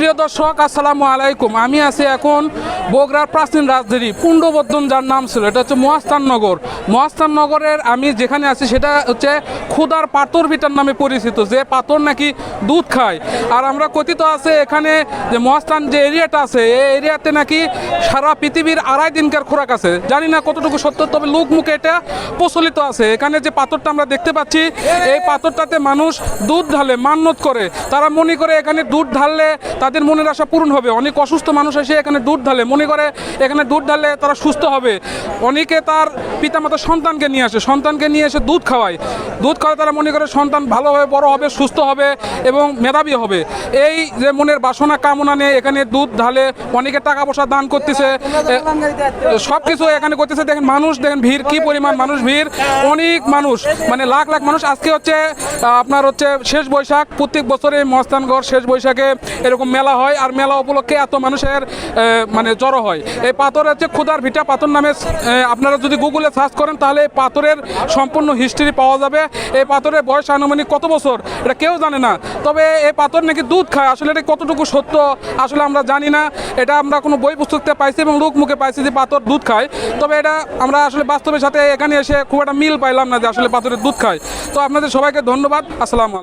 প্রিয় দর্শক, আসসালামু আলাইকুম। আমি আছি এখন বগুড়ার প্রাচীন রাজধানী পুণ্ডবর্ধন যার নাম ছিল, এটা হচ্ছে মহাস্থাননগর মহাস্থাননগরের আমি যেখানে আছি, সেটা হচ্ছে ক্ষুদার পাথর ভিটার নামে পরিচিত, যে পাথর নাকি দুধ খায়। আর আমরা কথিত আছে এখানে যে মহাস্থান যে এরিয়াটা আছে, এই এরিয়াতে নাকি সারা পৃথিবীর আড়াই দিনকার খোরাক আছে। জানি না কতটুকু সত্য, তবে লোক মুখে এটা প্রচলিত আছে। এখানে যে পাথরটা আমরা দেখতে পাচ্ছি, এই পাথরটাতে মানুষ দুধ ঢালে মান্যত করে। তারা মনে করে এখানে দুধ ঢাললে তাদের মনের আশা পূরণ হবে। অনেক অসুস্থ মানুষ এসে এখানে দুধ ঢালে। মনে করে এখানে দুধ ঢালে তারা সুস্থ হবে। অনেকে তার পিতামাতা সন্তানকে নিয়ে আসে। সন্তানকে নিয়ে এসে দুধ খাওয়ায়। দুধ খাওয়ায় তারা মনে করে সন্তান ভালোভাবে বড় হবে, সুস্থ হবে এবং মেধাবী হবে। এই যে মনের বাসনা, কামনা নিয়ে এখানে দুধ ঢালে অনেকে টাকা পয়সা দান করতেছে। সব কিছু এখানে করতেছে। দেখেন মানুষ, দেখেন ভিড়, কি পরিমাণ মানুষ ভিড়। অনেক মানুষ মানে লাখ লাখ মানুষ। আজকে হচ্ছে আপনার হচ্ছে শেষ বৈশাখ। প্রত্যেক বছরে মস্তানগড় শেষ বৈশাখে এরকম মেলা হয় আর মেলা উপলক্ষে এত মানুষের মানে জড়ো হয়। এই পাথর হচ্ছে ক্ষুদার ভিটা পাথর নামে আপনারা যদি গুগলে সার্চ করেন তাহলে এই পাথরের সম্পূর্ণ হিস্ট্রি পাওয়া যাবে। এই পাথরের বয়স আনুমানিক কত বছর, এটা কেউ জানে না। তবে এই পাথর নাকি দুধ খায়, আসলে এটা কতটুকু সত্য আসলে আমরা জানি না। এটা আমরা কোনো বই পুস্তকতে পাইছি এবং লোক মুখে পাইছি যে পাথর দুধ খায়। তবে এটা আমরা আসলে বাস্তবের সাথে এখানে এসে খুব একটা মিল পাইলাম না যে আসলে পাথরের দুধ খায়। তো আপনাদের সবাইকে ধন্যবাদ। আসসালাম